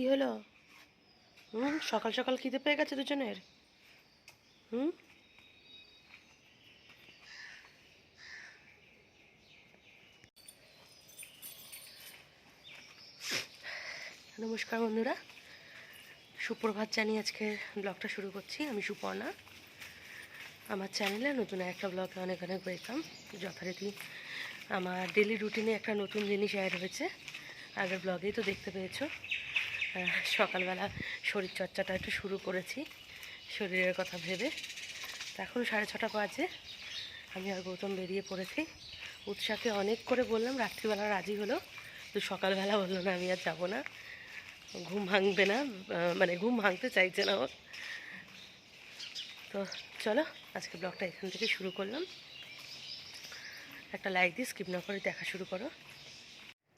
কি হলো? হুম, সকাল সকাল খিদে পেয়ে গেছে দুজনের? হুম? নমস্কার বন্ধুরা। সুপ্রভাত জানিয়ে আজকে ব্লগটা শুরু করছি। আমি সুপর্ণা। আমার চ্যানেলে নতুন একটা ব্লগে অনেক অনেক ওয়েলকাম যথারীতি আমার ডেলি রুটিনে একটা নতুন জিনিস অ্যাড হয়েছে। আগের ব্লগেই তো দেখতে পেয়েছ। সকালবেলা শরীর চর্চাটা একটু শুরু করেছি, শরীরের কথা ভেবে। এখন সাড়ে ছটা বাজে, আমি আর গৌতম বেরিয়ে পড়েছি। উৎসাহকে অনেক করে বললাম, রাত্রিবেলা রাজি হলো। তো সকালবেলা বলল, না, আমি আর যাব না। ঘুম ভাঙবে না মানে ঘুম ভাঙতে চাইছে না ওর তো চলো, আজকে ব্লগটা এখান থেকে শুরু করলাম। একটা লাইক দিয়ে স্কিপ না করে দেখা শুরু করো।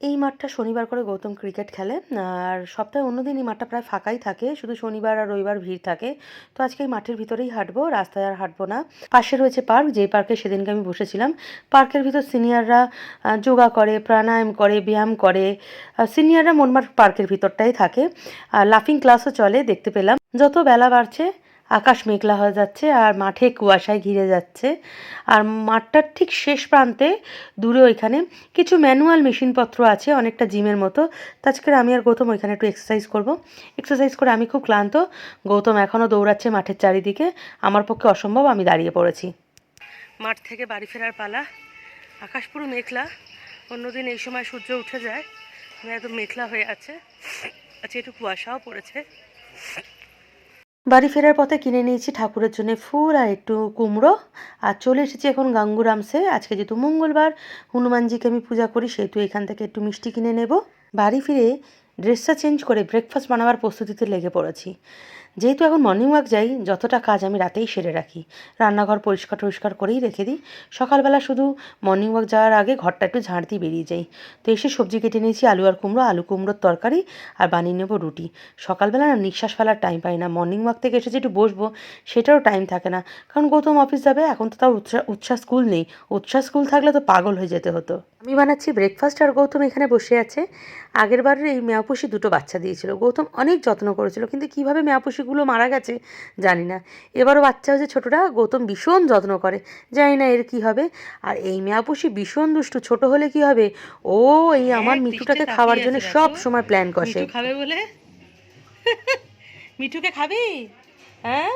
এই মাঠটা শনিবার করে গৌতম ক্রিকেট খেলে, আর সপ্তাহে অন্যদিন এই মাঠটা প্রায় ফাঁকাই থাকে, শুধু শনিবার আর রবিবার ভিড় থাকে। তো আজকে এই মাঠের ভিতরেই হাঁটবো, রাস্তায় আর হাঁটবো না। পাশে রয়েছে পার্ক, যেই পার্কে সেদিনকে আমি বসেছিলাম। পার্কের ভিতর সিনিয়ররা যোগা করে, প্রাণায়াম করে, ব্যায়াম করে সিনিয়ররা মনমার পার্কের ভিতরটাই থাকে। আর লাফিং ক্লাসও চলে, দেখতে পেলাম। যত বেলা বাড়ছে আকাশ মেঘলা হয়ে যাচ্ছে আর মাঠে কুয়াশায় ঘিরে যাচ্ছে। আর মাঠটার ঠিক শেষ প্রান্তে দূরে ওইখানে কিছু ম্যানুয়াল মেশিনপত্র আছে, অনেকটা জিমের মতো। তো আজকে আমি আর গৌতম ওইখানে একটু এক্সারসাইজ করব। এক্সারসাইজ করে আমি খুব ক্লান্ত। গৌতম এখনও দৌড়াচ্ছে মাঠের চারিদিকে। আমার পক্ষে অসম্ভব, আমি দাঁড়িয়ে পড়েছি। মাঠ থেকে বাড়ি ফেরার পালা। আকাশ পুরো মেঘলা। অন্যদিন এই সময় সূর্য উঠে যায়। একদম মেঘলা হয়ে আছে। আচ্ছা একটু কুয়াশাও পড়েছে। বাড়ি ফেরার পথে কিনে নিয়েছি ঠাকুরের জন্য ফুল আর একটু কুমড়ো। আর চলে এসেছি এখন গাঙ্গুরামসে। আজকে যেহেতু মঙ্গলবার, হনুমানজিকে আমি পূজা করি, সেহেতু এখান থেকে একটু মিষ্টি কিনে নেব। বাড়ি ফিরে ড্রেসটা চেঞ্জ করে ব্রেকফাস্ট বানাবার প্রস্তুতিতে লেগে পড়েছি। যেহেতু এখন মর্নিং ওয়াক যাই, যতটা কাজ আমি রাতেই সেরে রাখি। রান্নাঘর পরিষ্কার টরিষ্কার করেই রেখে দিই। সকালবেলা শুধু মর্নিং ওয়াক যাওয়ার আগে ঘরটা একটু ঝাঁট দিয়ে বেরিয়ে যাই। তো এসে সবজি কেটে নিয়েছি, আলু আর কুমড়ো, আলু কুমড়োর তরকারি আর বানিয়ে নেব রুটি। সকালবেলা না নিঃশ্বাস ফেলার টাইম পাই না। মর্নিং ওয়াক থেকে এসে যে একটু বসবো, সেটারও টাইম থাকে না। কারণ গৌতম অফিস যাবে, এখন তো তাও উৎসাহ স্কুল নেই। উৎসাহ স্কুল থাকলে তো পাগল হয়ে যেতে হতো। আমি বানাচ্ছি ব্রেকফাস্ট আর গৌতম এখানে বসে আছে। আগের বারের এই মেয়াপুষি দুটো বাচ্চা দিয়েছিল। গৌতম অনেক যত্ন করেছিল, কিন্তু কীভাবে মেয়াপুষিগুলো মারা গেছে জানি না। এবারও বাচ্চা হয়েছে ছোটোটা গৌতম ভীষণ যত্ন করে। জানি না এর কী হবে। আর এই মেয়াপুষি ভীষণ দুষ্টু ছোট হলে কি হবে? ও এই আমার মিঠুটাকে খাওয়ার জন্য সব সময় প্ল্যান কষে। খাবে বলে? মিঠুকে খাবি? হ্যাঁ?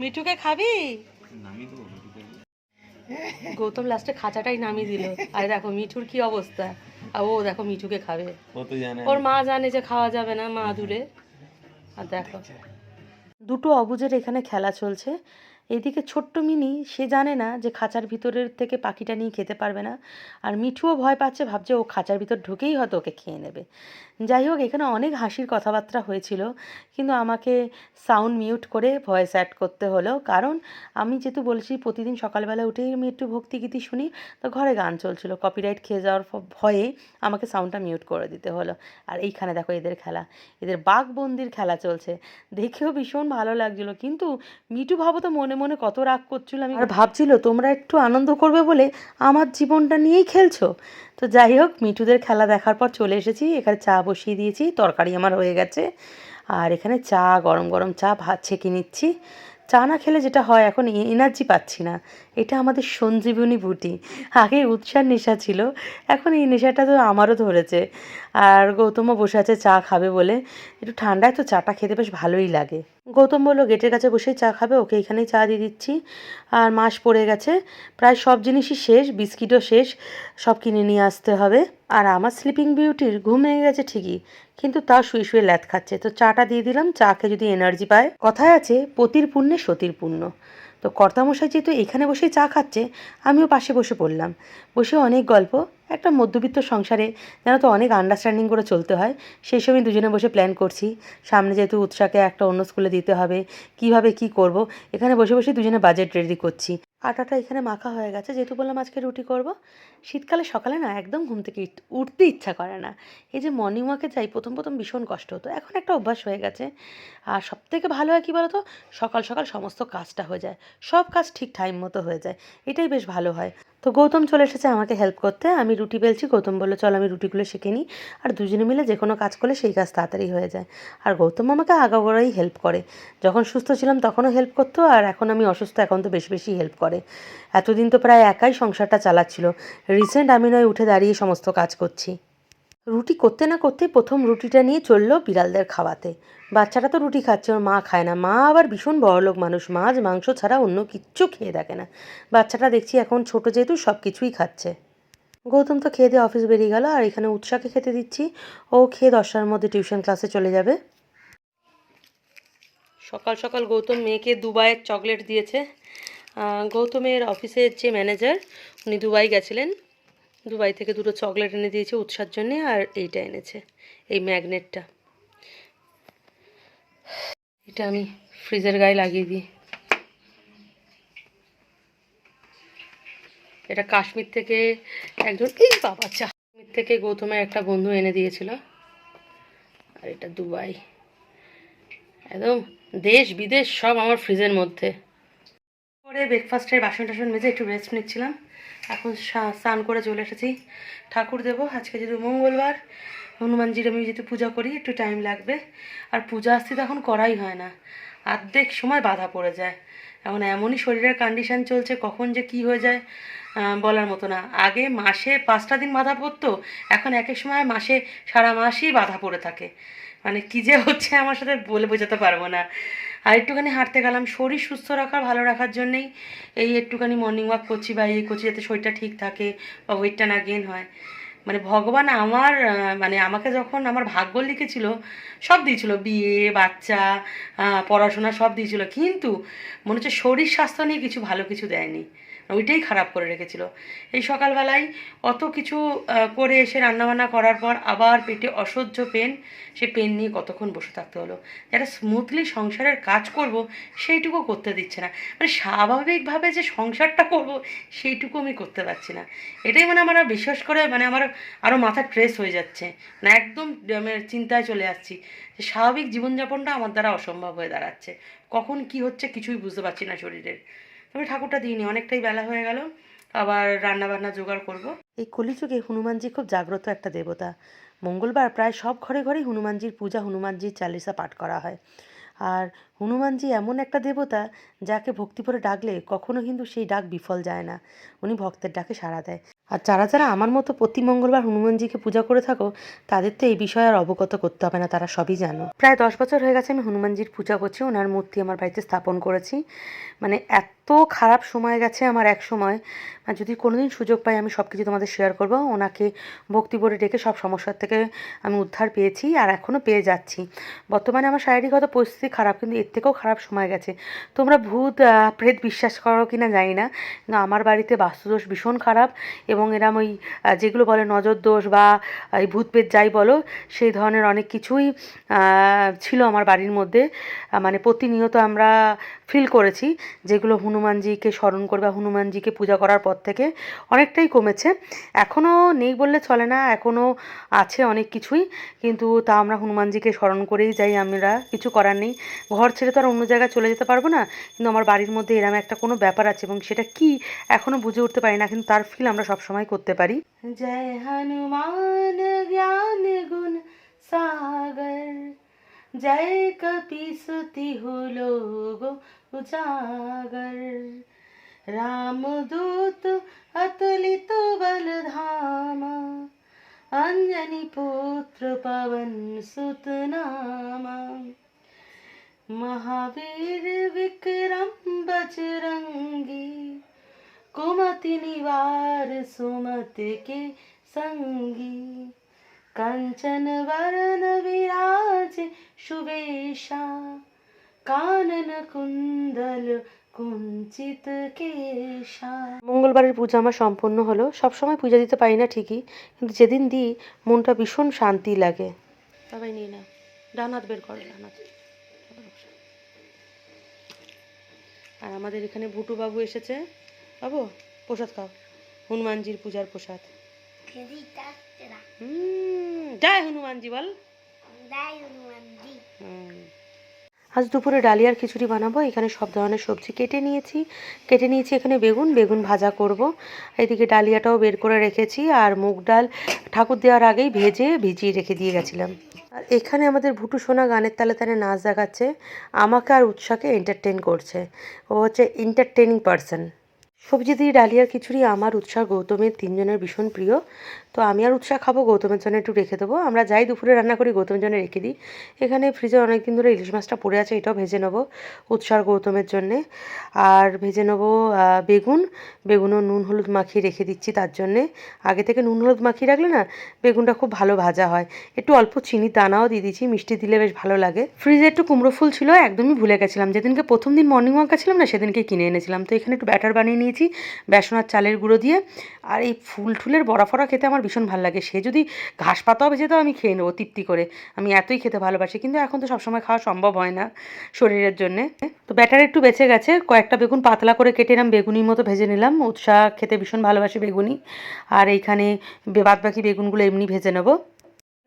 মিঠুকে খাবি? গৌতম লাস্টে খাঁচাটাই নামিয়ে দিল। আর দেখো মিঠুর কি অবস্থা। আর ও দেখো মিঠুকে খাবে। ও তো জানে। ওর মা জানে যে খাওয়া যাবে না মা দূরে আর দেখো। দুটো অবুজের এখানে খেলা চলছে। এদিকে ছোট্ট মিনি, সে জানে না যে খাঁচার ভিতরের থেকে পাখিটা নিয়ে খেতে পারবে না। আর মিঠুও ভয় পাচ্ছে, ভাবছে ও খাঁচার ভিতর ঢুকেই হয়তো ওকে খেয়ে নেবে। যাই হোক, এখানে অনেক হাসির কথাবার্তা হয়েছিল, কিন্তু আমাকে সাউন্ড মিউট করে ভয়েস অ্যাড করতে হলো। কারণ আমি যেহেতু বলছি, প্রতিদিন সকালবেলা উঠেই আমি একটু ভক্তিগীতি শুনি, তো ঘরে গান চলছিল। কপিরাইট খেয়ে যাওয়ার ভয়ে আমাকে সাউন্ডটা মিউট করে দিতে হলো। আর এইখানে দেখো এদের খেলা। এদের বাঘবন্দির খেলা চলছে। দেখেও ভীষণ ভালো লাগছিল। কিন্তু মিঠু ভাবো তো মনে মনে কত রাগ করছিল আমি আর ভাবছিল, তোমরা একটু আনন্দ করবে বলে আমার জীবনটা নিয়েই খেলছো? তো যাই হোক, মিঠুদের খেলা দেখার পর চলে এসেছি। এখানে চা বসিয়ে দিয়েছি, তরকারি আমার হয়ে গেছে। আর এখানে চা, গরম গরম চা, ভাত ছেঁকে নিচ্ছি। চা না খেলে যেটা হয়, এখন এনার্জি পাচ্ছি না। এটা আমাদের সঞ্জীবনী বুটি আগে উৎসার নেশা ছিল, এখন এই নেশাটা তো আমারও ধরেছে। আর গৌতমও বসে আছে, চা খাবে বলে। একটু ঠান্ডায় তো চাটা খেতে বেশ ভালোই লাগে। গৌতম বলল, গেটের কাছে বসেই চা খাবে, ওকে এখানেই চা দিয়ে দিচ্ছি। আর মাস পড়ে গেছে, প্রায় সব জিনিসই শেষ, বিস্কিটও শেষ, সব কিনে নিয়ে আসতে হবে। আর আমার স্লিপিং বিউটির ঘুম ভেঙে গেছে ঠিকই, কিন্তু তাও শুয়ে শুয়ে ল্যাথ খাচ্ছে। তো চাটা দিয়ে দিলাম, চা খেয়ে যদি এনার্জি পায়। কথায় আছে, পতির পুণ্যে সতীর পুণ্য। তো কর্তামশাই যেহেতু এখানে বসে চা খাচ্ছে আমিও পাশে বসে পড়লাম। বসে অনেক গল্প একটা মধ্যবিত্ত সংসারে যেন তো অনেক আন্ডারস্ট্যান্ডিং করে চলতে হয়, সেই সময় দুজনে বসে প্ল্যান করছি। সামনে যেহেতু উৎসাকে একটা অন্য স্কুলে দিতে হবে, কীভাবে কি করব? এখানে বসে বসে দুজনে বাজেট রেডি করছি। আটাটা এখানে মাখা হয়ে গেছে, যেহেতু বললাম আজকে রুটি করব। শীতকালে সকালে না একদম ঘুম থেকে উঠতে ইচ্ছা করে না। এই যে মর্নিং ওয়াকে যাই, প্রথম প্রথম ভীষণ কষ্ট হতো। এখন একটা অভ্যাস হয়ে গেছে। আর সব থেকে ভালো হয় কী বলো তো সকাল সকাল সমস্ত কাজটা হয়ে যায়। সব কাজ ঠিক টাইম মতো হয়ে যায়। এটাই বেশ ভালো হয়। তো গৌতম চলে এসেছে আমাকে হেল্প করতে। আমি রুটি বেলছি, গৌতম বলল, চল আমি রুটিগুলো শিখে নিই। আর দুজনে মিলে যে কোনো কাজ করলে সেই কাজ তাড়াতাড়ি হয়ে যায়। আর গৌতম আমাকে আগাগোড়াই হেল্প করে। যখন সুস্থ ছিলাম তখনও হেল্প করতো, আর এখন আমি অসুস্থ, এখন তো বেশি বেশি হেল্প করে। এতদিন তো প্রায় একাই সংসারটা চালাচ্ছিল। রিসেন্ট আমি নয় উঠে দাঁড়িয়ে সমস্ত কাজ করছি। রুটি করতে না করতে প্রথম রুটিটা নিয়ে চলল বিড়ালদের খাওয়াতে। বাচ্চারা তো রুটি খাচ্ছে, ওর মা খায় না। মা আবার ভীষণ বড়লোক মানুষ, মাছ, মাংস ছাড়া অন্য কিচ্ছু খেয়ে দেখে না। বাচ্চাটা দেখছি এখন ছোট যেহেতু সব কিছুই খাচ্ছে। গৌতম তো খেয়ে দিয়ে অফিস বেরিয়ে গেল, আর এখানে উৎসাকে খেতে দিচ্ছি। ও খেয়ে দশটার মধ্যে টিউশন ক্লাসে চলে যাবে। সকাল সকাল গৌতম মেয়েকে দুবাইয়ের চকলেট দিয়েছে। গৌতমের অফিসের যে ম্যানেজার, উনি দুবাই গেছিলেন। দুবাই থেকে দুটো চকলেট এনে দিয়েছে উৎসার জন্যে আর এইটা এনেছে, এই ম্যাগনেটটা। এটা আমি ফ্রিজের গায়ে লাগিয়ে দিই। এটা কাশ্মীর থেকে একজন, এই বাবা, কাশ্মীর থেকে গৌতমের একটা বন্ধু এনে দিয়েছিল। আর এটা দুবাই। একদম দেশ, বিদেশ সব আমার ফ্রিজের মধ্যে। করে ব্রেকফাস্টের বাসন টাসন মেজে একটু রেস্ট নিচ্ছিলাম। এখন স্নান করে চলে এসেছি। ঠাকুর দেবো, আজকে যেহেতু মঙ্গলবার, হনুমানজির আমি যেহেতু পূজা করি, একটু টাইম লাগবে। আর পূজা আসতে তো এখন করাই হয় না। অর্ধেক সময় বাধা পড়ে যায়। এখন এমনই শরীরের কন্ডিশন চলছে, কখন যে কি হয়ে যায় বলার মতো না। আগে মাসে পাঁচটা দিন বাধা পড়তো, এখন এক এক সময় মাসে সারা মাসই বাধা পড়ে থাকে। মানে কি যে হচ্ছে আমার সাথে বলে বোঝাতে পারব না। আর একটুখানি হাঁটতে গেলাম। শরীর সুস্থ রাখার, ভালো রাখার জন্যেই এই একটুখানি মর্নিং ওয়াক করছি বা এই করছি যাতে শরীরটা ঠিক থাকে বা ওয়েটটা না গেন হয়। মানে ভগবান আমার মানে আমাকে যখন আমার ভাগ্য লিখেছিল, সব দিয়েছিল। বিয়ে, বাচ্চা পড়াশোনা সব দিয়েছিল। কিন্তু মনে হচ্ছে শরীর স্বাস্থ্য নিয়ে কিছু ভালো কিছু দেয়নি। ওইটাই খারাপ করে রেখেছিল। এই সকালবেলায় অত কিছু করে এসে রান্নাবান্না করার পর আবার পেটে অসহ্য পেন, সে পেন নিয়ে কতক্ষণ বসে থাকতে হলো। যারা স্মুথলি সংসারের কাজ করব, সেইটুকু করতে দিচ্ছে না। মানে স্বাভাবিকভাবে যে সংসারটা করব, সেইটুকু আমি করতে পারছি না। এটাই মানে আমার বিশ্বাস করে মানে আমার আরও মাথা ট্রেস হয়ে যাচ্ছে। মানে একদম মানে চিন্তায় চলে আসছি যে স্বাভাবিক জীবনযাপনটা আমার দ্বারা অসম্ভব হয়ে দাঁড়াচ্ছে। কখন কি হচ্ছে কিছুই বুঝতে পারছি না শরীরের। আমি ঠাকুরটা দিইনি, অনেকটাই বেলা হয়ে গেল, আবার রান্না বান্না জোগাড় করব। এই কলিযুগে হনুমানজি খুব জাগ্রত একটা দেবতা। মঙ্গলবার প্রায় সব ঘরে ঘরেই হনুমানজির পূজা, হনুমানজির চালিসা পাঠ করা হয়। আর হনুমানজি এমন একটা দেবতা যাকে ভক্তি করে ডাকলে কখনো কিন্তু সেই ডাক বিফল যায় না। উনি ভক্তের ডাকে সাড়া দেয়। আর যারা যারা আমার মতো প্রতি মঙ্গলবার হনুমানজিকে পূজা করে থাকো, তাদের তো এই বিষয়ে আর অবগত করতে হবে না, তারা সবই জানো। প্রায় দশ বছর হয়ে গেছে আমি হনুমানজির পূজা করছি, ওনার মূর্তি আমার বাড়িতে স্থাপন করেছি। মানে এত খারাপ সময় গেছে আমার এক সময়। আর যদি কোনোদিন সুযোগ পাই আমি সব কিছু তোমাদের শেয়ার করব। ওনাকে ভক্তি করে ডেকে সব সমস্যার থেকে আমি উদ্ধার পেয়েছি আর এখনও পেয়ে যাচ্ছি। বর্তমানে আমার শারীরিকগত পরিস্থিতি খারাপ, কিন্তু এর থেকেও খারাপ সময় গেছে। তোমরা ভূত প্রেত বিশ্বাস করো কি না জানি না। আমার বাড়িতে বাস্তুদোষ ভীষণ খারাপ এবং এরম ওই যেগুলো বলে নজর দোষ বা এই ভূত প্রেত যাই বলো, সেই ধরনের অনেক কিছুই ছিল আমার বাড়ির মধ্যে। মানে প্রতিনিয়ত আমরা ফিল করেছি যেগুলো হনুমানজিকে স্মরণ করে বা হনুমানজিকে পূজা করার পর থেকে অনেকটাই কমেছে। এখনও নেই বললে চলে না এখনও আছে অনেক কিছুই। কিন্তু তা আমরা হনুমানজিকে স্মরণ করেই যাই, আমরা কিছু করার নেই। ঘর ছেড়ে তো আর অন্য জায়গায় চলে যেতে পারব না। কিন্তু আমার বাড়ির মধ্যে এরম একটা কোনো ব্যাপার আছে এবং সেটা কি এখনও বুঝে উঠতে পারি না, কিন্তু তার ফিল আমরা সবসময় করতে পারি। জয় হনুমান জ্ঞান গুণ সাগর, জয় কপিসতি হলো উজাগর। রামদূত अतुलित बलधाम अञ्जनिपुत्र पवनसुतनामा महावीर विक्रम बजरंगी कुमति निवार सुमति के संगी कंचन वरन विराज शुभेशा কানন কুন্দল কুঞ্চিত কেশা মঙ্গলবারের পূজা আমার সম্পূর্ণ হলো সবসময় পূজা দিতে পারি না ঠিকই কিন্তু যেদিন দিই মনটা ভীষণ শান্তি লাগে সবাই নিয়ে না ডান হাত বের করো ডান হাত আর আমাদের এখানে ভুটুবাবু এসেছে। বাবু প্রসাদ খাও। হনুমানজির পূজার প্রসাদ। হুম, জয় হনুমানজি বল। হুম। আজ দুপুরে ডালিয়ার খিচুড়ি বানাবো। এখানে সব ধরনের সবজি কেটে নিয়েছি। কেটে নিয়েছি এখানে বেগুন বেগুন ভাজা করব। এদিকে ডালিয়াটাও বের করে রেখেছি আর মুগ ডাল ঠাকুর দেওয়ার আগেই ভেজে ভিজিয়ে রেখে দিয়ে গেছিলাম। আর এখানে আমাদের ভুটু সোনা গানের তালে তালে নাচ দেখাচ্ছে। আমাকে আর উৎসাকে এন্টারটেন করছে। ও হচ্ছে এন্টারটেনিং পারসন সবজি দিয়ে ডালিয়ার খিচুড়ি আমার উৎসাহ গৌতমের তিনজনের ভীষণ প্রিয়। তো আমি আর উৎসাহ খাব, গৌতমের জন্য একটু রেখে দেবো। আমরা যাই, দুপুরে রান্না করি, গৌতমের জন্য রেখে দিই। এখানে ফ্রিজে অনেক দিন ধরে ইলিশ মাছটা পড়ে আছে, এটাও ভেজে নেব উৎসাহ গৌতমের জন্যে। আর ভেজে নেব বেগুন। বেগুনও নুন হলুদ মাখিয়ে রেখে দিচ্ছি তার জন্যে। আগে থেকে নুন হলুদ মাখিয়ে রাখলে না, বেগুনটা খুব ভালো ভাজা হয়। একটু অল্প চিনির দানাও দিয়ে দিচ্ছি, মিষ্টি দিলে বেশ ভালো লাগে। ফ্রিজে একটু কুমড়ো ফুল ছিল, একদমই ভুলে গেছিলাম। যেদিনকে প্রথম দিন মর্নিং ওয়াক ছিলাম না, সেদিনকে কিনে এনেছিলাম। তো এখানে একটু ব্যাটার বানিয়ে নিয়েছি বেসন আর চালের গুঁড়ো দিয়ে। আর এই ফুল টুলের বড়া ফড়া খেতে আমার ভীষণ ভালো লাগে। সে যদি ঘাস পাতাও ভেজে আমি খেয়ে নেব তৃপ্তি করে। আমি এতই খেতে ভালোবাসি, কিন্তু এখন তো সবসময় খাওয়া সম্ভব হয় না শরীরের জন্যে। তো ব্যাটার একটু বেঁচে গেছে, কয়েকটা বেগুন পাতলা করে কেটে নিলাম বেগুনির মতো ভেজে নিলাম। উৎসাহ খেতে ভীষণ ভালোবাসি বেগুনি। আর এইখানে বাদ বাকি বেগুনগুলো এমনি ভেজে নেব।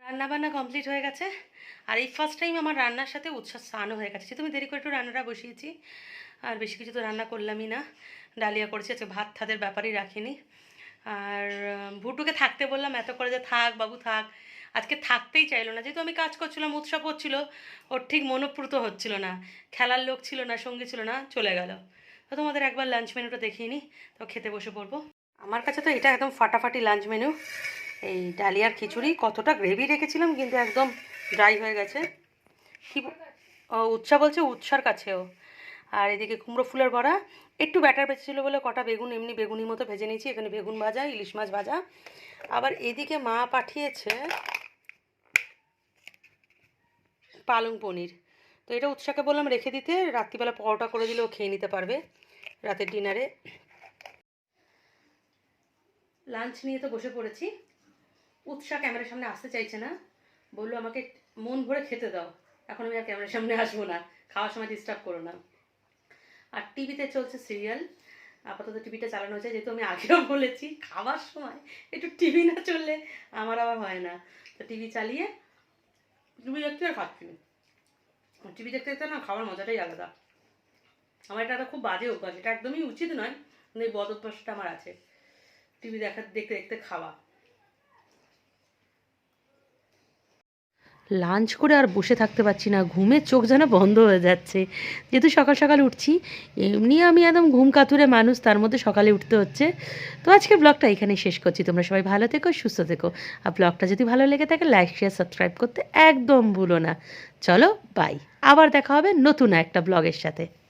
রান্না বান্না কমপ্লিট হয়ে গেছে। আর এই ফার্স্ট টাইম আমার রান্নার সাথে উৎসাহ স্নানও হয়ে গেছে। তুমি দেরি করে একটু রান্নাটা বসিয়েছি। আর বেশি কিছু তো রান্না করলামই না। ডালিয়া করেছি, আজকে ভাত থাদের ব্যাপারই রাখিনি। আর ভুটুকে থাকতে বললাম, এত করে যে থাক, বাবু থাক। আজকে থাকতেই চাইলো না। যেহেতু আমি কাজ করছিলাম, উৎসব হচ্ছিল, ওর ঠিক মনোপ্রুত হচ্ছিল না। খেলার লোক ছিল না, সঙ্গী ছিল না, চলে গেল। তো তোমাদের একবার লাঞ্চ মেনুটা দেখিয়ে নিই তো খেতে বসে পড়ব। আমার কাছে তো এটা একদম ফাটাফাটি লাঞ্চ মেনু এই ডালিয়ার খিচুড়ি, কতটা গ্রেভি রেখেছিলাম, কিন্তু একদম ড্রাই হয়ে গেছে। কি ও, উৎসা বলছে উৎসার কাছেও। আর এদিকে কুমড়ো ফুলের বড়া একটু ব্যাটার বেঁচেছিলো বলে কটা বেগুন এমনি বেগুনির মতো ভেজে নিয়েছি। এখানে বেগুন ভাজা, ইলিশ মাছ ভাজা। আবার এদিকে মা পাঠিয়েছে পালং পনির। তো এটা উৎসাকে বললাম রেখে দিতে, রাত্রিবেলা পরোটা করে দিলেও খেয়ে নিতে পারবে রাতের ডিনারে লাঞ্চ নিয়ে তো বসে পড়েছি। উৎসাহ ক্যামেরার সামনে আসতে চাইছে না। বলল, আমাকে মন ভরে খেতে দাও। এখন আমি আর ক্যামেরার সামনে আসব না। খাওয়ার সময় ডিস্টার্ব করো না। আর টিভিতে চলছে সিরিয়াল। আপাতত টিভিটা চালানো হয়েছে, যেহেতু আমি আগেও বলেছি, খাওয়ার সময় একটু টিভি না চললে আমার আবার হয় না। তো টিভি চালিয়ে টিভি দেখতে আর খাচ্ছি টিভি দেখতে দেখতে না খাওয়ার মজাটাই আলাদা। আমার এটা একটা খুব বাজে অভ্যাস, এটা একদমই উচিত নয়, কিন্তু এই বদ অভ্যাসটা আমার আছে। টিভি দেখা, দেখতে দেখতে খাওয়া। লাঞ্চ করে আর বসে থাকতে পারছি না। ঘুমে চোখ যেন বন্ধ হয়ে যাচ্ছে। যেহেতু সকাল সকাল উঠছি, এমনি আমি একদম ঘুম কাতুরে মানুষ, তার মধ্যে সকালে উঠতে হচ্ছে। তো আজকে ব্লগটা এখানেই শেষ করছি। তোমরা সবাই ভালো থেকো, সুস্থ থেকো। আর ব্লগটা যদি ভালো লেগে থাকে, লাইক শেয়ার সাবস্ক্রাইব করতে একদম ভুলো না। চলো বাই আবার দেখা হবে নতুন একটা ব্লগের সাথে।